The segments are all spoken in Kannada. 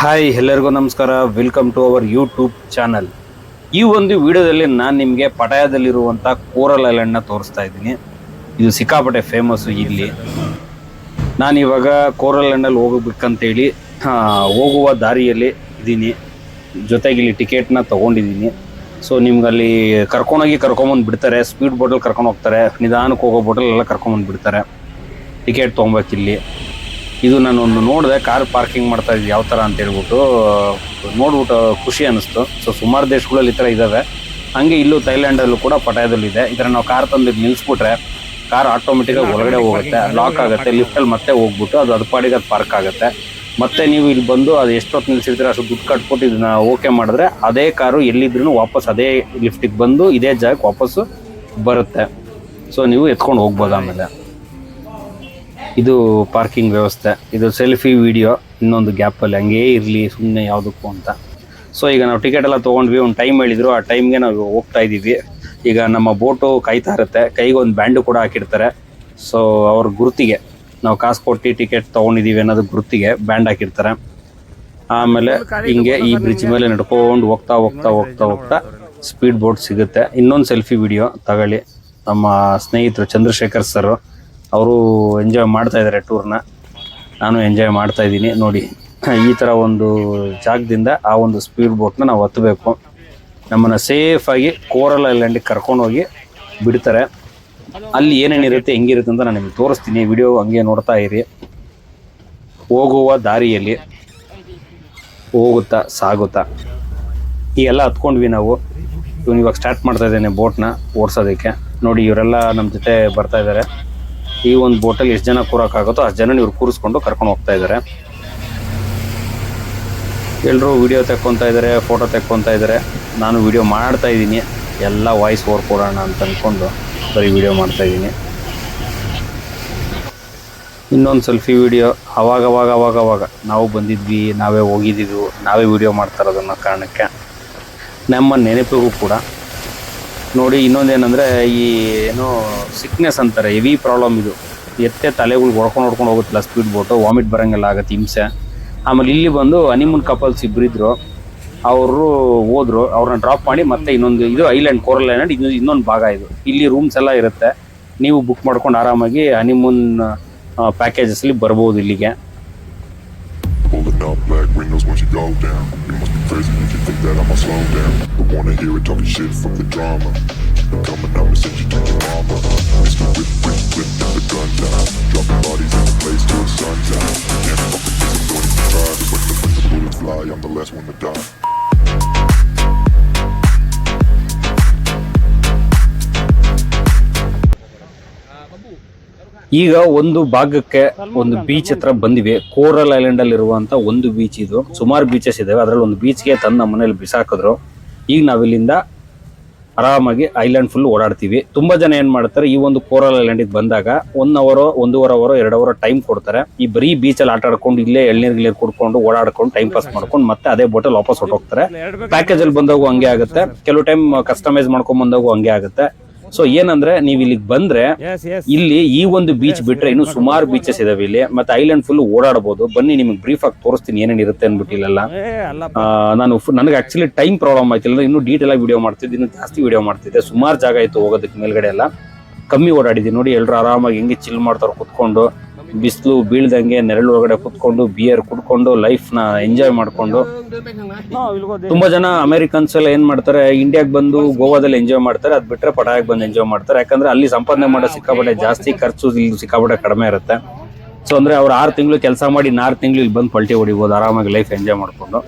ಹಾಯ್ ಎಲ್ಲರಿಗೂ ನಮಸ್ಕಾರ. Welcome to our YouTube channel ಈ ಒಂದು ವಿಡಿಯೋದಲ್ಲಿ ನಾನು ನಿಮಗೆ ಪಟಾಯದಲ್ಲಿರುವಂಥ ಕೋರಲ್ ಐಲ್ಯಾಂಡ್ನ ತೋರಿಸ್ತಾ ಇದ್ದೀನಿ. ಇದು ಸಿಕ್ಕಾಪಟ್ಟೆ ಫೇಮಸ್ಸು ಇಲ್ಲಿ. ನಾನು ಇವಾಗ ಕೋರಲ್ ಐಲ್ಯಾಂಡಲ್ಲಿ ಹೋಗಬೇಕಂತೇಳಿ ಹೋಗುವ ದಾರಿಯಲ್ಲಿ ಇದ್ದೀನಿ. ಜೊತೆಗೆ ಇಲ್ಲಿ ಟಿಕೆಟ್ನ ತೊಗೊಂಡಿದ್ದೀನಿ. ಸೊ ನಿಮ್ಗಲ್ಲಿ ಕರ್ಕೊಂಡೋಗಿ ಕರ್ಕೊಂಬಂದು ಬಿಡ್ತಾರೆ. ಸ್ಪೀಡ್ ಬೋಟಲ್ಲಿ ಕರ್ಕೊಂಡು ಹೋಗ್ತಾರೆ. ನಿಧಾನಕ್ಕೆ ಹೋಗೋ ಬೋಟಲ್ ಎಲ್ಲ ಕರ್ಕೊಂಬಂದು ಬಿಡ್ತಾರೆ. ಟಿಕೆಟ್ ತೊಗೊಬೇಕು ಇಲ್ಲಿ ಇದು ನಾನು ಒಂದು ನೋಡಿದೆ ಕಾರ್ ಪಾರ್ಕಿಂಗ್ ಮಾಡ್ತಾ ಇದ್ದೀವಿ ಯಾವ ಥರ ಅಂತ ಹೇಳ್ಬಿಟ್ಟು ನೋಡ್ಬಿಟ್ಟು ಖುಷಿ ಅನಿಸ್ತು ಸೊ ಸುಮಾರು ದೇಶಗಳಲ್ಲಿ ಈ ಥರ ಇದ್ದಾವೆ ಹಂಗೆ ಇಲ್ಲೂ ಥೈಲ್ಯಾಂಡಲ್ಲೂ ಕೂಡ ಪಟಾಯದಲ್ಲಿದೆ. ಥರ ನಾವು ಕಾರ್ ತಂದು ನಿಲ್ಲಿಸ್ಬಿಟ್ರೆ ಕಾರ್ ಆಟೋಮೆಟಿಕಾಗಿ ಒಳಗಡೆ ಹೋಗುತ್ತೆ ಲಾಕ್ ಆಗುತ್ತೆ ಲಿಫ್ಟಲ್ಲಿ ಮತ್ತೆ ಹೋಗ್ಬಿಟ್ಟು ಅದು ಅದು ಪಾಡಿಗೆ ಅದು ಪಾರ್ಕ್ ಆಗುತ್ತೆ. ಮತ್ತೆ ನೀವು ಇಲ್ಲಿ ಬಂದು ಅದು ಎಷ್ಟೊತ್ತು ನಿಲ್ಸಿರ್ತೀರ ಅಷ್ಟು ದುಡ್ಡು ಕಟ್ಬಿಟ್ಟು ಇದನ್ನ ಓಕೆ ಮಾಡಿದ್ರೆ ಅದೇ ಕಾರು ಎಲ್ಲಿದ್ರೂ ವಾಪಸ್ ಅದೇ ಲಿಫ್ಟಿಗೆ ಬಂದು ಇದೇ ಜಾಗಕ್ಕೆ ವಾಪಸ್ಸು ಬರುತ್ತೆ. ಸೊ ನೀವು ಎತ್ಕೊಂಡು ಹೋಗ್ಬೋದು ಆಮೇಲೆ. ಇದು ಪಾರ್ಕಿಂಗ್ ವ್ಯವಸ್ಥೆ. ಇದು ಸೆಲ್ಫಿ ವಿಡಿಯೋ. ಇನ್ನೊಂದು ಗ್ಯಾಪಲ್ಲಿ ಹಂಗೇ ಇರಲಿ ಸುಮ್ಮನೆ ಯಾವುದಕ್ಕೂ ಅಂತ. ಸೊ ಈಗ ನಾವು ಟಿಕೆಟ್ ಎಲ್ಲ ತೊಗೊಂಡ್ವಿ. ಒಂದು ಟೈಮ್ ಹೇಳಿದ್ರು. ಆ ಟೈಮ್ಗೆ ನಾವು ಹೋಗ್ತಾ ಇದ್ದೀವಿ. ಈಗ ನಮ್ಮ ಬೋಟು ಕಾಯ್ತಾ ಇರುತ್ತೆ ಕೈಗೆ ಒಂದು ಬ್ಯಾಂಡು ಕೂಡ ಹಾಕಿರ್ತಾರೆ. ಸೊ ಅವ್ರ ಗುರುತಿಗೆ. ನಾವು ಕಾಸು ಕೊಟ್ಟು ಟಿಕೆಟ್ ತೊಗೊಂಡಿದ್ದೀವಿ ಅನ್ನೋದು ಗುರುತಿಗೆ ಬ್ಯಾಂಡ್ ಹಾಕಿರ್ತಾರೆ. ಆಮೇಲೆ ಹಿಂಗೆ ಈ ಬ್ರಿಡ್ಜ್ ಮೇಲೆ ನಡ್ಕೊಂಡು ಹೋಗ್ತಾ ಹೋಗ್ತಾ ಹೋಗ್ತಾ ಹೋಗ್ತಾ ಸ್ಪೀಡ್ ಬೋಟ್ ಸಿಗುತ್ತೆ. ಇನ್ನೊಂದು ಸೆಲ್ಫಿ ವಿಡಿಯೋ ತಗೊಳ್ಳಿ. ನಮ್ಮ ಸ್ನೇಹಿತರು ಚಂದ್ರಶೇಖರ್ ಸರ್ ಅವರು ಎಂಜಾಯ್ ಮಾಡ್ತಾ ಇದ್ದಾರೆ ಟೂರ್ನ ನಾನು ಎಂಜಾಯ್ ಮಾಡ್ತಾ ಇದ್ದೀನಿ. ನೋಡಿ, ಈ ಥರ ಒಂದು ಜಾಗದಿಂದ ಆ ಒಂದು ಸ್ಪೀಡ್ ಬೋಟ್ನ ನಾವು ಹತ್ತಬೇಕು. ನಮ್ಮನ್ನು ಸೇಫಾಗಿ ಕೋರಲ್ ಐಲ್ಯಾಂಡಿಗೆ ಕರ್ಕೊಂಡೋಗಿ ಬಿಡ್ತಾರೆ. ಅಲ್ಲಿ ಏನೇನಿರುತ್ತೆ ಹೆಂಗಿರುತ್ತೆ ಅಂತ ನಾನು ನಿಮ್ಗೆ ತೋರಿಸ್ತೀನಿ. ವಿಡಿಯೋ ಹಂಗೆ ನೋಡ್ತಾ ಇರಿ. ಹೋಗುವ ದಾರಿಯಲ್ಲಿ ಹೋಗುತ್ತಾ ಸಾಗುತ್ತಾ. ಈ ಎಲ್ಲ ಹತ್ಕೊಂಡ್ವಿ ನಾವು. ಇವನು ಇವಾಗ ಸ್ಟಾರ್ಟ್ ಮಾಡ್ತಾ ಇದ್ದೇನೆ ಬೋಟ್ನ ಓಡಿಸೋದಕ್ಕೆ. ನೋಡಿ, ಇವರೆಲ್ಲ ನಮ್ಮ ಜೊತೆ ಬರ್ತಾ ಇದ್ದಾರೆ ಈ ಒಂದು ಬೋಟಲ್ಲಿ ಎಷ್ಟು ಜನ ಕೂರಕ್ಕಾಗುತ್ತೋ ಅಷ್ಟು ಜನ ಇವ್ರು ಕೂರಿಸ್ಕೊಂಡು ಕರ್ಕೊಂಡು ಹೋಗ್ತಾ ಇದ್ದಾರೆ ಎಲ್ಲರೂ ವಿಡಿಯೋ ತೆಕ್ಕೊತಾ ಇದ್ದಾರೆ ಫೋಟೋ ತೆಕ್ಕೊತಾ ಇದ್ದಾರೆ ನಾನು ವಿಡಿಯೋ ಮಾಡ್ತಾ ಇದ್ದೀನಿ. ಎಲ್ಲ ವಾಯ್ಸ್ ಓರ್ ಕೊಡೋಣ ಅಂತ ಅಂದ್ಕೊಂಡು ಬರೀ ವಿಡಿಯೋ ಮಾಡ್ತಾ ಇದ್ದೀನಿ. ಇನ್ನೊಂದು ಸೆಲ್ಫಿ ವಿಡಿಯೋ. ಅವಾಗ ಅವಾಗ ಅವಾಗ ಅವಾಗ. ನಾವು ಬಂದಿದ್ವಿ, ನಾವೇ ಹೋಗಿದ್ದೀವಿ ನಾವೇ ವಿಡಿಯೋ ಮಾಡ್ತಾ ಕಾರಣಕ್ಕೆ ನಮ್ಮ ನೆನಪಿಗೂ ಕೂಡ ನೋಡಿ, ಇನ್ನೊಂದೇನೆಂದರೆ ಈ ಏನು ಸಿಕ್ನೆಸ್ ಅಂತಾರೆ ಹೆವಿ ಪ್ರಾಬ್ಲಮ್ ಇದು. ಎತ್ತೆ ತಲೆಗಳು ಹೊಡ್ಕೊಂಡು ಹೊಡ್ಕೊಂಡು ಹೋಗುತ್ತಲ್ಲ ಸ್ಪೀಡ್ ಬೋಟು ವಾಮಿಟ್ ಬರೋಂಗೆಲ್ಲ ಆಗುತ್ತೆ, ಹಿಂಸೆ. ಆಮೇಲೆ ಇಲ್ಲಿ ಬಂದು ಹನಿಮೂನ್ ಕಪಲ್ಸ್ ಇಬ್ಬರಿದ್ರು ಅವರು ಹೋದ್ರು, ಅವ್ರನ್ನ ಡ್ರಾಪ್ ಮಾಡಿ ಮತ್ತೆ ಇನ್ನೊಂದು ಇದು ಐಲ್ಯಾಂಡ್ ಕೋರಲ್ ಐಲ್ಯಾಂಡ್ ಇನ್ನೊಂದು ಇನ್ನೊಂದು ಭಾಗ ಇದು. ಇಲ್ಲಿ ರೂಮ್ಸ್ ಎಲ್ಲ ಇರುತ್ತೆ. ನೀವು ಬುಕ್ ಮಾಡ್ಕೊಂಡು ಆರಾಮಾಗಿ ಹನಿಮೂನ್ ಪ್ಯಾಕೇಜಸ್ಲಿ ಬರ್ಬೋದು ಇಲ್ಲಿಗೆ. Pulling up black windows once you go down. You must be crazy if you think that I'ma slow down. Don't wanna hear it talking shit from the drama. I'm coming up and send you to your mama. Mr. Whip, whip, whip, and the guns out. Dropping bodies in the place till the sun's out. Can't fuck with this, I'm the, when the bullets fly, I'm the last one to die. ಈಗ ಒಂದು ಭಾಗಕ್ಕೆ ಒಂದು ಬೀಚ್ ಹತ್ರ ಬಂದಿವೆ. ಕೋರಲ್ ಐಲ್ಯಾಂಡ್ ಅಲ್ಲಿ ಇರುವಂತ ಒಂದು ಬೀಚ್ ಇದು. ಸುಮಾರು ಬೀಚಸ್ ಇದಾವೆ. ಅದರಲ್ಲಿ ಒಂದು ಬೀಚ್ಗೆ ತಂದು ನಮ್ಮ ಮನೇಲಿ ಬಿಸಾಕಿದ್ರು. ಈಗ ನಾವಿಲ್ಲಿಂದ ಆರಾಮಾಗಿ ಐಲ್ಯಾಂಡ್ ಫುಲ್ ಓಡಾಡ್ತೀವಿ. ತುಂಬಾ ಜನ ಏನ್ ಮಾಡ್ತಾರೆ ಈ ಒಂದು ಕೋರಲ್ ಐಲ್ಯಾಂಡಿಗೆ ಬಂದಾಗ ಒನ್ ಅವರ್ ಒಂದೂವರೆ ಅವರ್ ಎರಡು ಅವರ್ ಟೈಮ್ ಕೊಡ್ತಾರೆ. ಈ ಬರೀ ಬೀಚಲ್ಲಿ ಆಟ ಆಡ್ಕೊಂಡು ಇಲ್ಲೇ ಎಳ್ನೀರ್ ಗಿಳೀರ್ ಕುಡ್ಕೊಂಡು ಓಡಾಡ್ಕೊಂಡು ಟೈಮ್ ಪಾಸ್ ಮಾಡ್ಕೊಂಡು ಮತ್ತೆ ಅದೇ ಬೋಟಲ್ ವಾಪಸ್ ಹೊಟ್ಟೋಗ್ತಾರೆ ಪ್ಯಾಕೇಜ್ ಅಲ್ಲಿ ಬಂದಾಗೂ ಹಂಗೆ ಆಗುತ್ತೆ. ಕೆಲವು ಟೈಮ್ ಕಸ್ಟಮೈಸ್ ಮಾಡ್ಕೊಂಡ್ ಬಂದಾಗೂ ಹಂಗೆ ಆಗುತ್ತೆ. ಸೊ ಏನಂದ್ರೆ ನೀವು ಇಲ್ಲಿಗೆ ಬಂದ್ರೆ ಇಲ್ಲಿ ಈ ಒಂದು ಬೀಚ್ ಬಿಟ್ರೆ ಇನ್ನು ಸುಮಾರು ಬೀಚಸ್ ಇದಾವೆ ಇಲ್ಲಿ. ಮತ್ತೆ ಐಲ್ಯಾಂಡ್ ಫುಲ್ ಓಡಾಡಬಹುದು ಬನ್ನಿ ನಿಮ್ಗೆ ಬ್ರೀಫ್ ಆಗಿ ತೋರಿಸ್ತೀನಿ ಏನೇನು ಇರುತ್ತೆ ಅನ್ಬಿಟ್ಟು ಇಲ್ಲೆಲ್ಲ. ನಾನು ನನಗೆ ಆಕ್ಚುಲಿ ಟೈಮ್ ಪ್ರಾಬ್ಲಮ್ ಆಯ್ತಿಲ್ಲ ಇನ್ನು ಡೀಟೇಲ್ ಆಗಿ ವಿಡಿಯೋ ಮಾಡ್ತಿದ್ದೆ ಇನ್ನು ಜಾಸ್ತಿ ವಿಡಿಯೋ ಮಾಡ್ತಿದ್ದೆ. ಸುಮಾರು ಜಾಗ ಆಯ್ತು ಹೋಗೋದಕ್ಕೆ ಮೇಲ್ಗಡೆ ಎಲ್ಲ. ಕಮ್ಮಿ ಓಡಾಡಿದ್ದೀನಿ. ನೋಡಿ ಎಲ್ಲರೂ ಆರಾಮಾಗಿ ಹೆಂಗೆ ಚಿಲ್ ಮಾಡ್ತಾರೆ ಕುತ್ಕೊಂಡು. ಬಿಸಿಲು ಬೀಳ್ದಂಗೆ ನೆರಳು ಒಳಗಡೆ ಕುತ್ಕೊಂಡು ಬಿಯರ್ ಕುಡ್ಕೊಂಡು ಲೈಫ್ನ ಎಂಜಾಯ್ ಮಾಡ್ಕೊಂಡು. ತುಂಬಾ ಜನ ಅಮೆರಿಕನ್ಸ್ ಎಲ್ಲ ಏನ್ ಮಾಡ್ತಾರೆ ಇಂಡಿಯಾಗೆ ಬಂದು ಗೋವಾದಲ್ಲಿ ಎಂಜಾಯ್ ಮಾಡ್ತಾರೆ, ಅದ್ ಬಿಟ್ರೆ ಪಟಾಯಕ್ ಬಂದು ಎಂಜಾಯ್ ಮಾಡ್ತಾರೆ. ಯಾಕಂದ್ರೆ ಅಲ್ಲಿ ಸಂಪಾದನೆ ಮಾಡೋ ಸಿಕ್ಕಾಪಟ್ಟೆ ಜಾಸ್ತಿ ಖರ್ಚು ಇಲ್ಲಿ ಸಿಕ್ಕಾಪಟ್ಟೆ ಕಡಿಮೆ ಇರುತ್ತೆ. ಸೊ ಅಂದ್ರೆ ಅವ್ರು ಆರು ತಿಂಗಳು ಕೆಲಸ ಮಾಡಿ ಆರು ತಿಂಗಳು ಇಲ್ಲಿ ಬಂದು ಪಲ್ಟಿ ಹೊಡಿಬೋದು ಆರಾಮಾಗಿ ಲೈಫ್ ಎಂಜಾಯ್ ಮಾಡ್ಕೊಂಡು.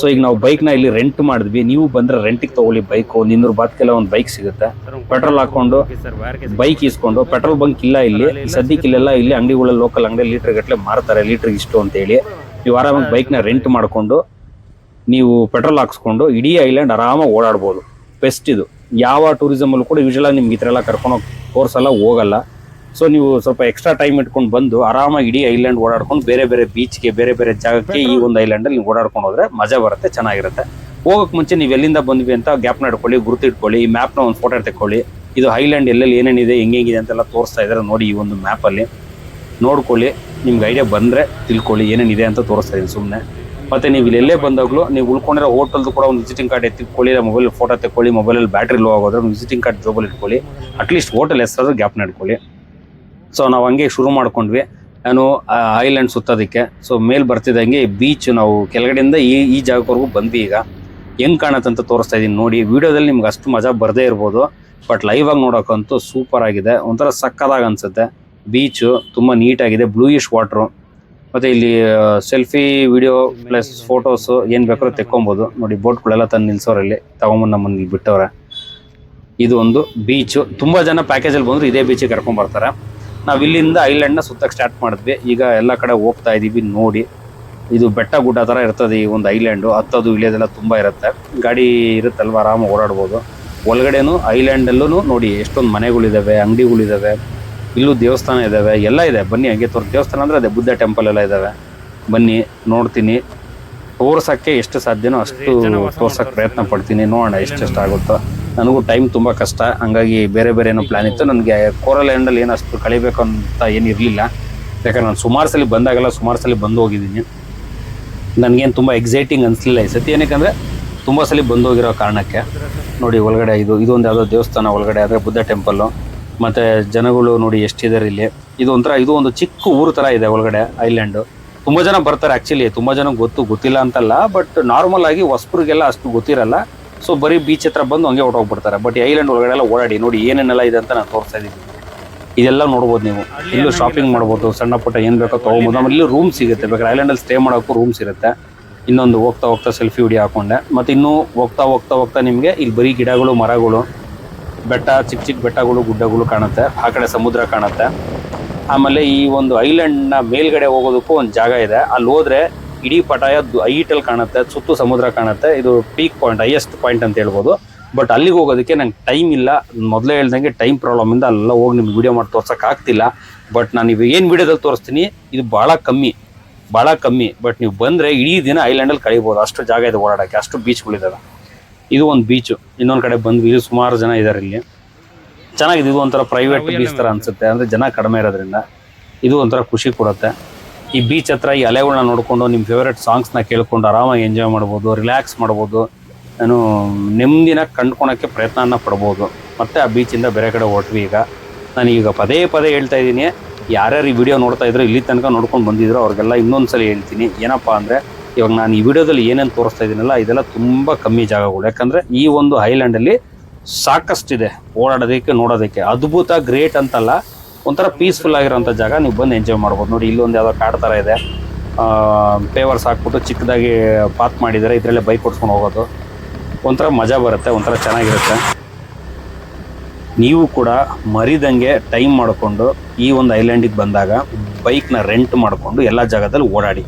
ಸೊ ಈಗ ನಾವು ಬೈಕ್ನ ಇಲ್ಲಿ ರೆಂಟ್ ಮಾಡಿದ್ವಿ. ನೀವು ಬಂದ್ರೆ ರೆಂಟಿಗೆ ತಗೊಳ್ಳಿ ಬೈಕ್ ನಿನ್ನೂರು ಬಾತ್ಕೆಲ್ಲ ಒಂದು ಬೈಕ್ ಸಿಗುತ್ತೆ. ಪೆಟ್ರೋಲ್ ಹಾಕೊಂಡು ಬೈಕ್ ಇಸ್ಕೊಂಡು ಪೆಟ್ರೋಲ್ ಬಂಕ್ ಇಲ್ಲ ಇಲ್ಲಿ. ಸದ್ಯಕ್ಕೆ ಇಲ್ಲೆಲ್ಲ ಇಲ್ಲಿ ಅಂಗಡಿಗಳಲ್ಲಿ ಲೋಕಲ್ ಅಂಗಡಿ ಲೀಟರ್ ಗಟ್ಟಲೆ ಮಾರ್ತಾರೆ ಲೀಟರ್ ಇಷ್ಟು ಅಂತ ಹೇಳಿ. ನೀವು ಆರಾಮಾಗಿ ಬೈಕ್ನ ರೆಂಟ್ ಮಾಡಿಕೊಂಡು ನೀವು ಪೆಟ್ರೋಲ್ ಹಾಕ್ಸ್ಕೊಂಡು ಇಡೀ ಐಲ್ಯಾಂಡ್ ಆರಾಮಾಗಿ ಓಡಾಡ್ಬೋದು. ಬೆಸ್ಟ್ ಇದು. ಯಾವ ಟೂರಿಸಮ್ ಅಲ್ಲೂ ಕೂಡ ಯೂಶಲ್ ನಿಮ್ಗೆ ಈ ಥರ ಎಲ್ಲ ಕರ್ಕೊಂಡು ಹೋಗಿ ಎಲ್ಲ ಹೋಗಲ್ಲ. ಸೊ ನೀವು ಸ್ವಲ್ಪ ಎಕ್ಸ್ಟ್ರಾ ಟೈಮ್ ಇಟ್ಕೊಂಡು ಬಂದು ಆರಾಮಾಗಿ ಇಡೀ ಐಲ್ಯಾಂಡ್ ಓಡಾಡ್ಕೊಂಡು ಬೇರೆ ಬೇರೆ ಬೀಚ್ಗೆ ಬೇರೆ ಬೇರೆ ಜಾಗಕ್ಕೆ ಈ ಒಂದು ಐಲ್ಯಾಂಡಲ್ಲಿ ನೀವು ಓಡಾಡ್ಕೊಂಡು ಹೋದ್ರೆ ಮಜಾ ಬರುತ್ತೆ ಚೆನ್ನಾಗಿರುತ್ತೆ. ಹೋಗಕ್ ಮುಂಚೆ ನೀವು ಎಲ್ಲಿಂದ ಬಂದ್ವಿ ಅಂತ ಗ್ಯಾಪ್ನ ಗುರುತು ಇಟ್ಕೊಳ್ಳಿ ಈ ಮ್ಯಾಪ್ನ ಒಂದು ಫೋಟೋ ತೆಕ್ಕೊಳ್ಳಿ. ಇದು ಐಲ್ಯಾಂಡ್ ಎಲ್ಲೆಲ್ಲಿ ಏನೇನಿದೆ ಹೆಂಗೆಂಗಿದೆ ಅಂತೆಲ್ಲ ತೋರಿಸ್ತಾ ಇದ್ದಾರೆ ನೋಡಿ ಈ ಒಂದು ಮ್ಯಾಪಲ್ಲಿ ನೋಡ್ಕೊಳ್ಳಿ ನಿಮ್ಗೆ ಐಡಿಯಾ ಬಂದರೆ ತಿಳ್ಕೊಳ್ಳಿ ಏನೇನಿದೆ ಅಂತ ತೋರಿಸ್ತಾ ಇದ್ದೀನಿ ಸುಮ್ಮನೆ ಮತ್ತೆ ನೀವು ಇಲ್ಲಿ ಎಲ್ಲೇ ಬಂದಾಗಲೂ ನೀವು ಉಳ್ಕೊಂಡಿರೋ ಹೋಟೆಲ್ದು ಕೂಡ ಒಂದು ವಿಸಿಟಿಂಗ್ ಕಾರ್ಡ್ ಎತ್ತಿಕೊಳ್ಳಿ ಮೊಬೈಲ್ ಫೋಟೋ ತೆಕ್ಕೊಳ್ಳಿ ಮೊಬೈಲಲ್ಲಿ ಬ್ಯಾಟ್ರಿ ಲೋ ಆಗೋದ್ರೆ ಒಂದು ವಿಸಿಟಿಂಗ್ ಕಾರ್ಡ್ ಜೋಬಲ್ಲಿ ಇಟ್ಕೊಳ್ಳಿ. ಅಟ್ಲೀಸ್ಟ್ ಹೋಟೆಲ್ ಹೆಸರಾದ್ರೂ ಗ್ಯಾಪ್ನ ಇಟ್ಕೊಳ್ಳಿ ಸೊ ನಾವು ಹಂಗೆ ಶುರು ಮಾಡ್ಕೊಂಡ್ವಿ. ನಾನು ಐಲ್ಯಾಂಡ್ ಸುತ್ತೋದಕ್ಕೆ. ಸೊ ಮೇಲೆ ಬರ್ತಿದ್ದಂಗೆ ಬೀಚ್ ನಾವು ಕೆಳಗಡೆಯಿಂದ ಈ ಈ ಜಾಗಕ್ಕವರೆಗೂ ಬಂದ್ವಿ ಈಗ. ಹೆಂಗೆ ಕಾಣತ್ತೆ ಅಂತ ತೋರಿಸ್ತಾ ಇದ್ದೀನಿ ನೋಡಿ. ವಿಡಿಯೋದಲ್ಲಿ ನಿಮ್ಗೆ ಅಷ್ಟು ಮಜಾ ಬರದೇ ಇರ್ಬೋದು. ಬಟ್ ಲೈವ್ ಆಗಿ ನೋಡೋಕ್ಕಂತೂ ಸೂಪರ್ ಆಗಿದೆ. ಒಂಥರ ಸಕ್ಕದಾಗ ಅನಿಸುತ್ತೆ. ಬೀಚು ತುಂಬ ನೀಟಾಗಿದೆ. ಬ್ಲೂಯಿಶ್ ವಾಟ್ರು ಮತ್ತು ಇಲ್ಲಿ ಸೆಲ್ಫಿ ವಿಡಿಯೋ ಪ್ಲಸ್ ಫೋಟೋಸು ಏನು ಬೇಕಾದ್ರೂ ತೆಕ್ಕೊಬೋದು. ನೋಡಿ, ಬೋಟ್ಗಳೆಲ್ಲ ತಂದು ನಿಲ್ಸೋರಲ್ಲಿ. ತಗೊಂಬಂದು ನಮ್ಮನ್ನು ಇಲ್ಲಿ ಬಿಟ್ಟವ್ರೆ. ಇದು ಒಂದು ಬೀಚು ತುಂಬ ಜನ ಪ್ಯಾಕೇಜಲ್ಲಿ ಬಂದ್ರು ಇದೇ ಬೀಚಿಗೆ ಕರ್ಕೊಂಡ್ ಬರ್ತಾರೆ ನಾವ್ ಇಲ್ಲಿಂದ ಐಲ್ಯಾಂಡ್ನ ಸುತ್ತಕ್ಕೆ ಸ್ಟಾರ್ಟ್ ಮಾಡಿದ್ವಿ. ಈಗ ಎಲ್ಲ ಕಡೆ ಹೋಗ್ತಾ ಇದೀವಿ ನೋಡಿ. ಇದು ಬೆಟ್ಟ ಗುಡ್ಡ ತರ ಇರ್ತದೆ ಈ ಒಂದು ಐಲ್ಯಾಂಡ್ ಹತ್ತೋದು ಇಳಿಯೋದೆಲ್ಲ ತುಂಬಾ ಇರುತ್ತೆ. ಗಾಡಿ ಇರುತ್ತಲ್ವ, ಆರಾಮಾಗಿ ಓಡಾಡ್ಬೋದು. ಒಳಗಡೆನೂ ಐಲ್ಯಾಂಡಲ್ಲೂ ನೋಡಿ, ಎಷ್ಟೊಂದು ಮನೆಗಳಿದಾವೆ, ಅಂಗಡಿಗಳಿದಾವೆ, ಇಲ್ಲೂ ದೇವಸ್ಥಾನ ಇದಾವೆ, ಎಲ್ಲ ಇದೆ. ಬನ್ನಿ, ಹಂಗೆ ತೋರ್, ದೇವಸ್ಥಾನ ಅಂದರೆ ಅದೇ ಬುದ್ಧ ಟೆಂಪಲ್ ಎಲ್ಲ ಇದಾವೆ. ಬನ್ನಿ, ನೋಡ್ತೀನಿ. ತೋರ್ಸಕ್ಕೆ ಎಷ್ಟು ಸಾಧ್ಯನೋ ಅಷ್ಟು ತೋರ್ಸೋಕ್ಕೆ ಪ್ರಯತ್ನ ಪಡ್ತೀನಿ. ನೋಡೋಣ ಎಷ್ಟೆಷ್ಟು ಆಗುತ್ತೋ. ನನಗೂ ಟೈಮ್ ತುಂಬ ಕಷ್ಟ. ಹಂಗಾಗಿ ಬೇರೆ ಬೇರೆ ಏನೋ ಪ್ಲಾನ್ ಇತ್ತು. ನನಗೆ ಕೋರಲ್ ಅಲ್ಲಿ ಏನು ಅಷ್ಟು ಕಳಿಬೇಕು ಅಂತ ಏನು ಇರಲಿಲ್ಲ. ಯಾಕಂದ್ರೆ ನಾನು ಸುಮಾರು ಸಲ ಬಂದಾಗೆಲ್ಲ ಸುಮಾರು ಸಲ ಬಂದು ಹೋಗಿದ್ದೀನಿ. ನನಗೇನು ತುಂಬ ಎಕ್ಸೈಟಿಂಗ್ ಅನಿಸ್ಲಿಲ್ಲ ಈ ಸತಿ. ಏನಕ್ಕಂದ್ರೆ ತುಂಬ ಸಲ ಬಂದು ಹೋಗಿರೋ ಕಾರಣಕ್ಕೆ. ನೋಡಿ ಒಳಗಡೆ ಇದು ಇದೊಂದು ಯಾವುದೋ ದೇವಸ್ಥಾನ ಒಳಗಡೆ ಆದರೆ ಬುದ್ಧ ಟೆಂಪಲ್ಲು ಮತ್ತು ಜನಗಳು ನೋಡಿ ಎಷ್ಟಿದ್ದಾರೆ ಇಲ್ಲಿ. ಇದು ಒಂಥರ ಇದು ಒಂದು ಚಿಕ್ಕ ಊರು ಥರ ಇದೆ ಒಳಗಡೆ ಐಲ್ಯಾಂಡು ತುಂಬ ಜನ ಬರ್ತಾರೆ ಆ್ಯಕ್ಚುಲಿ ತುಂಬ ಜನ ಗೊತ್ತು ಗೊತ್ತಿಲ್ಲ ಅಂತಲ್ಲ ಬಟ್ ನಾರ್ಮಲ್ ಆಗಿ ಹೊಸ್ಬ್ರಿಗೆಲ್ಲ ಅಷ್ಟು ಗೊತ್ತಿರಲ್ಲ. ಸೊ ಬರೀ ಬೀಚ್ ಹತ್ರ ಬಂದು ಹಂಗೆ ಹೊರಟೋಗ್ಬಿಡ್ತಾರೆ. ಬಟ್ ಐಲ್ಯಾಂಡ್ ಒಳಗಡೆ ಎಲ್ಲ ಓಡಾಡಿ ನೋಡಿ ಏನೇನೆಲ್ಲ ಇದೆ ಅಂತ ನಾನು ತೋರಿಸ್ತಾ ಇದ್ದೀನಿ. ಇದೆಲ್ಲ ನೋಡ್ಬೋದು ನೀವು. ಇಲ್ಲೂ ಶಾಪಿಂಗ್ ಮಾಡ್ಬೋದು ಸಣ್ಣ ಪುಟ್ಟ ಏನು ಬೇಕೋ ತೊಗೊಬೋದು. ಆಮೇಲೆ ಇಲ್ಲಿ ರೂಮ್ ಸಿಗುತ್ತೆ. ಬೇಕಾದ್ರೆ ಐಲ್ಯಾಂಡಲ್ಲಿ ಸ್ಟೇ ಮಾಡೋಕ್ಕೂ ರೂಮ್ಸ್ ಇರುತ್ತೆ ಇನ್ನೊಂದು ಹೋಗ್ತಾ ಹೋಗ್ತಾ ಸೆಲ್ಫಿ ವಿಡಿಯೋ ಹಾಕೊಂಡೆ. ಮತ್ತು ಇನ್ನೂ ಹೋಗ್ತಾ ಹೋಗ್ತಾ ಹೋಗ್ತಾ ನಿಮಗೆ ಇಲ್ಲಿ ಬರೀ ಗಿಡಗಳು ಮರಗಳು ಬೆಟ್ಟ ಚಿಕ್ಕ ಚಿಕ್ಕ ಬೆಟ್ಟಗಳು ಗುಡ್ಡಗಳು ಕಾಣುತ್ತೆ. ಆ ಕಡೆ ಸಮುದ್ರ ಕಾಣುತ್ತೆ. ಆಮೇಲೆ ಈ ಒಂದು ಐಲ್ಯಾಂಡ್ನ ಮೇಲ್ಗಡೆ ಹೋಗೋದಕ್ಕೂ ಒಂದು ಜಾಗ ಇದೆ. ಅಲ್ಲಿ ಹೋದ್ರೆ ಇಡೀ ಪಟಾಯ ಐಟಲ್ಲಿ ಕಾಣುತ್ತೆ, ಸುತ್ತು ಸಮುದ್ರ ಕಾಣುತ್ತೆ. ಇದು ಪೀಕ್ ಪಾಯಿಂಟ್ ಹೈಯೆಸ್ಟ್ ಪಾಯಿಂಟ್ ಅಂತ ಹೇಳ್ಬೋದು. ಬಟ್ ಅಲ್ಲಿಗೆ ಹೋಗೋದಕ್ಕೆ ನಂಗೆ ಟೈಮ್ ಇಲ್ಲ. ಮೊದಲೇ ಹೇಳ್ದಂಗೆ ಟೈಮ್ ಪ್ರಾಬ್ಲಮ್ ಇಂದ ಅಲ್ಲ ಹೋಗಿ ನಿಮ್ಗೆ ವಿಡಿಯೋ ಮಾಡಿ ತೋರ್ಸಕ್ಕೆ ಆಗ್ತಿಲ್ಲ. ಬಟ್ ನಾನು ಇವಾಗ ಏನು ವೀಡಿಯೋದಲ್ಲಿ ತೋರಿಸ್ತೀನಿ, ಇದು ಭಾಳ ಕಮ್ಮಿ ಭಾಳ ಕಮ್ಮಿ. ಬಟ್ ನೀವು ಬಂದರೆ ಇಡೀ ದಿನ ಐಲ್ಯಾಂಡಲ್ಲಿ ಕಳಿಬೋದು. ಅಷ್ಟು ಜಾಗ ಇದೆ ಓಡಾಡೋಕ್ಕೆ. ಅಷ್ಟು ಬೀಚ್ಗಳಿದ್ದಾವೆ ಇದು ಒಂದು ಬೀಚು ಇನ್ನೊಂದು ಕಡೆ ಬಂದ್ವಿ ಸುಮಾರು ಜನ ಇದ್ದಾರೆ ಇಲ್ಲಿ. ಚೆನ್ನಾಗಿದೆ ಇದು ಒಂಥರ ಪ್ರೈವೇಟ್ ಬೀಚ್ ಥರ ಅನ್ಸುತ್ತೆ. ಅಂದರೆ ಜನ ಕಡಿಮೆ ಇರೋದ್ರಿಂದ ಇದು ಒಂಥರ ಖುಷಿ ಕೊಡುತ್ತೆ. ಈ ಬೀಚ್ ಹತ್ರ ಈ ಅಲೆಗಳನ್ನ ನೋಡಿಕೊಂಡು ನಿಮ್ಮ ಸಾಂಗ್ಸ್ ಸಾಂಗ್ಸ್ನ ಕೇಳ್ಕೊಂಡು ಆರಾಮಾಗಿ ಎಂಜಾಯ್ ಮಾಡ್ಬೋದು ರಿಲ್ಯಾಕ್ಸ್ ಮಾಡ್ಬೋದು ನಾನು ನೆಮ್ಮದಿನ ಕಂಡ್ಕೊಳಕ್ಕೆ ಪ್ರಯತ್ನನ ಪಡ್ಬೋದು. ಮತ್ತೆ ಆ ಬೀಚಿಂದ ಬೇರೆ ಕಡೆ ಹೊರಟ್ವಿ ಈಗ. ನಾನು ಈಗ ಪದೇ ಪದೇ ಹೇಳ್ತಾ ಇದ್ದೀನಿ. ಯಾರ್ಯಾರು ಈ ವಿಡಿಯೋ ನೋಡ್ತಾ ಇದ್ರು ಇಲ್ಲಿ ತನಕ ನೋಡ್ಕೊಂಡು ಬಂದಿದ್ರು ಅವ್ರಿಗೆಲ್ಲ ಇನ್ನೊಂದ್ಸಲ ಹೇಳ್ತೀನಿ. ಏನಪ್ಪ ಅಂದರೆ ಇವಾಗ ನಾನು ಈ ವಿಡಿಯೋದಲ್ಲಿ ಏನೇನು ತೋರಿಸ್ತಾ ಇದ್ದೀನಲ್ಲ ಇದೆಲ್ಲ ತುಂಬ ಕಮ್ಮಿ ಜಾಗಗಳು. ಯಾಕಂದರೆ ಈ ಒಂದು ಐಲ್ಯಾಂಡಲ್ಲಿ ಸಾಕಷ್ಟಿದೆ ಓಡಾಡೋದಕ್ಕೆ, ನೋಡೋದಕ್ಕೆ. ಅದ್ಭುತ, ಗ್ರೇಟ್ ಅಂತಲ್ಲ, ಒಂಥರ ಪೀಸ್ಫುಲ್ ಆಗಿರೋಂಥ ಜಾಗ ನೀವು ಬಂದು ಎಂಜಾಯ್ ಮಾಡ್ಬೋದು. ನೋಡಿ ಇಲ್ಲೊಂದು ಯಾವುದೋ ಕಾಡ್ ಥರ ಇದೆ. ಪೇವರ್ಸ್ ಹಾಕ್ಬಿಟ್ಟು ಚಿಕ್ಕದಾಗಿ ಪಾತ್ ಮಾಡಿದ್ದಾರೆ. ಇದರಲ್ಲೇ ಬೈಕ್ ಓಡಿಸ್ಕೊಂಡು ಹೋಗೋದು. ಒಂಥರ ಮಜಾ ಬರುತ್ತೆ, ಒಂಥರ ಚೆನ್ನಾಗಿರುತ್ತೆ. ನೀವು ಕೂಡ ಮರಿದಂಗೆ ಟೈಮ್ ಮಾಡಿಕೊಂಡು ಈ ಒಂದು ಐಲ್ಯಾಂಡಿಗೆ ಬಂದಾಗ ಬೈಕ್ನ ರೆಂಟ್ ಮಾಡಿಕೊಂಡು ಎಲ್ಲ ಜಾಗದಲ್ಲಿ ಓಡಾಡಿ.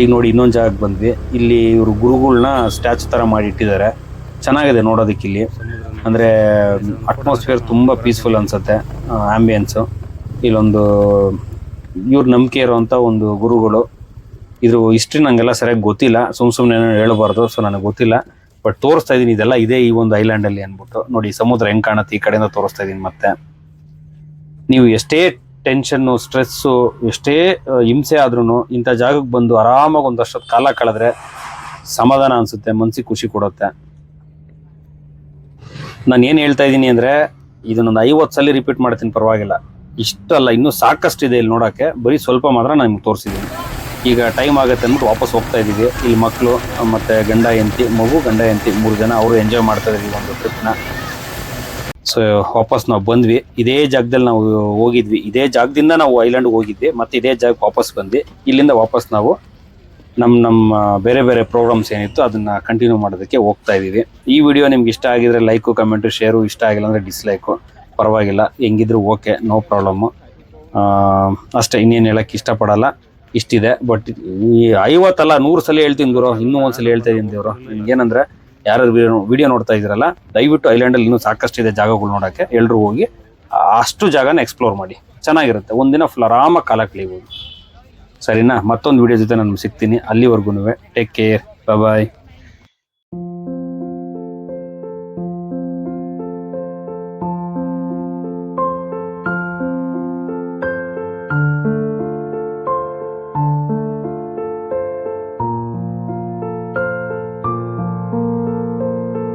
ಈಗ ನೋಡಿ, ಇನ್ನೊಂದು ಜಾಗಕ್ಕೆ ಬಂದ್ವಿ. ಇಲ್ಲಿ ಇವರು ಗುರುಗಳನ್ನ ಸ್ಟ್ಯಾಚು ಥರ ಮಾಡಿ ಇಟ್ಟಿದ್ದಾರೆ. ಚೆನ್ನಾಗಿದೆ ನೋಡೋದಕ್ಕೆ ಇಲ್ಲಿ. ಅಂದರೆ ಅಟ್ಮಾಸ್ಫಿಯರ್ ತುಂಬ ಪೀಸ್ಫುಲ್ ಅನ್ಸುತ್ತೆ ಆಂಬಿಯನ್ಸು ಇಲ್ಲೊಂದು, ಇವ್ರ ನಂಬಿಕೆ ಇರುವಂಥ ಒಂದು ಗುರುಗಳು. ಇದ್ರ ಹಿಸ್ಟ್ರಿ ನನಗೆಲ್ಲ ಸರಿಯಾಗಿ ಗೊತ್ತಿಲ್ಲ. ಸುಮ್ ಸುಮ್ಮನೆ ಹೇಳಬಾರ್ದು ಸೊ ನನಗೆ ಗೊತ್ತಿಲ್ಲ. ಬಟ್ ತೋರಿಸ್ತಾ ಇದೀನಿ, ಇದೆಲ್ಲ ಇದೆ ಈ ಒಂದು ಐಲ್ಯಾಂಡಲ್ಲಿ ಅಂದ್ಬಿಟ್ಟು. ನೋಡಿ, ಸಮುದ್ರ ಹೆಂಗೆ ಕಾಣುತ್ತೆ ಈ ಕಡೆಯಿಂದ ತೋರಿಸ್ತಾ ಇದೀನಿ ಮತ್ತೆ. ನೀವು ಎಷ್ಟೇ ಟೆನ್ಷನ್ನು ಸ್ಟ್ರೆಸ್ಸು ಎಷ್ಟೇ ಹಿಂಸೆ ಆದ್ರೂ ಇಂಥ ಜಾಗಕ್ಕೆ ಬಂದು ಆರಾಮಾಗಿ ಒಂದಷ್ಟು ಕಾಲ ಕಳೆದ್ರೆ ಸಮಾಧಾನ ಅನ್ಸುತ್ತೆ, ಮನ್ಸಿಗೆ ಖುಷಿ ಕೊಡುತ್ತೆ. ನಾನು ಏನು ಹೇಳ್ತಾ ಇದ್ದೀನಿ ಅಂದರೆ ಇದನ್ನೊಂದು ಐವತ್ತು ಸಲ ರಿಪೀಟ್ ಮಾಡ್ತೀನಿ, ಪರವಾಗಿಲ್ಲ. ಇಷ್ಟಲ್ಲ ಇನ್ನೂ ಸಾಕಷ್ಟು ಇದೆ ಇಲ್ಲಿ ನೋಡೋಕ್ಕೆ. ಬರೀ ಸ್ವಲ್ಪ ಮಾತ್ರ ನಾನು ನಿಮ್ಗೆ ತೋರಿಸಿದ್ದೀನಿ ಈಗ ಟೈಮ್ ಆಗುತ್ತೆ ಅಂದ್ಬಿಟ್ಟು ವಾಪಸ್ ಹೋಗ್ತಾ ಇದ್ದೀವಿ ಇಲ್ಲಿ ಮಕ್ಕಳು ಮತ್ತು ಗಂಡ ಎಂತಿ ಮಗು, ಗಂಡ ಎಂತಿ ಮೂರು ಜನ ಅವರು ಎಂಜಾಯ್ ಮಾಡ್ತಾ ಇದ್ದೀವಿ ಒಂದು ಟ್ರಿಪ್ನ ಸೊ ವಾಪಸ್ ನಾವು ಬಂದ್ವಿ. ಇದೇ ಜಾಗದಲ್ಲಿ ನಾವು ಹೋಗಿದ್ವಿ. ಇದೇ ಜಾಗದಿಂದ ನಾವು ಐಲ್ಯಾಂಡ್ಗೆ ಹೋಗಿದ್ವಿ. ಮತ್ತು ಇದೇ ಜಾಗಕ್ಕೆ ವಾಪಸ್ ಬಂದ್ವಿ. ಇಲ್ಲಿಂದ ವಾಪಸ್ ನಾವು ನಮ್ಮ ನಮ್ಮ ಬೇರೆ ಬೇರೆ ಪ್ರೋಗ್ರಾಮ್ಸ್ ಏನಿತ್ತು ಅದನ್ನು ಕಂಟಿನ್ಯೂ ಮಾಡೋದಕ್ಕೆ ಹೋಗ್ತಾ ಇದ್ದೀವಿ. ಈ ವಿಡಿಯೋ ನಿಮ್ಗೆ ಇಷ್ಟ ಆಗಿದ್ರೆ ಲೈಕು ಕಮೆಂಟು ಶೇರು ಇಷ್ಟ ಆಗಿಲ್ಲ ಅಂದರೆ ಡಿಸ್ಲೈಕು ಪರವಾಗಿಲ್ಲ, ಹೆಂಗಿದ್ರು ಓಕೆ ನೋ ಪ್ರಾಬ್ಲಮ್ಮು ಅಷ್ಟೇ, ಇನ್ನೇನು ಹೇಳೋಕ್ಕೆ ಇಷ್ಟಪಡಲ್ಲ. ಇಷ್ಟಿದೆ ಬಟ್ ಈ ಐವತ್ತಲ್ಲ, ನೂರು ಸಲ ಹೇಳ್ತೀನಿ ಗುರು, ಇನ್ನೂ ಒಂದ್ಸಲ ಹೇಳ್ತಾ ಇದ್ದೀನಿ ದೇವರು. ಏನಂದ್ರೆ ಯಾರು ವಿಡಿಯೋ ನೋಡ್ತಾ ಇದ್ದೀರಲ್ಲ, ದಯವಿಟ್ಟು ಐಲ್ಯಾಂಡಲ್ಲಿ ಇನ್ನೂ ಸಾಕಷ್ಟು ಇದೆ ಜಾಗಗಳು ನೋಡೋಕ್ಕೆ. ಎಲ್ಲರೂ ಹೋಗಿ ಅಷ್ಟು ಜಾಗನ ಎಕ್ಸ್ಪ್ಲೋರ್ ಮಾಡಿ. ಚೆನ್ನಾಗಿರುತ್ತೆ. ಒಂದಿನ ಫುಲ್ ಆರಾಮಾಗಿ ಕಾಲ ಕಳೀಬೋದು ಸರಿನಾ? ಮತ್ತೊಂದು ವಿಡಿಯೋ ಜೊತೆ ನಾನು ಸಿಗ್ತೀನಿ. ಅಲ್ಲಿವರೆಗೂ ಟೇಕ್ ಕೇರ್ ಬಾಯ್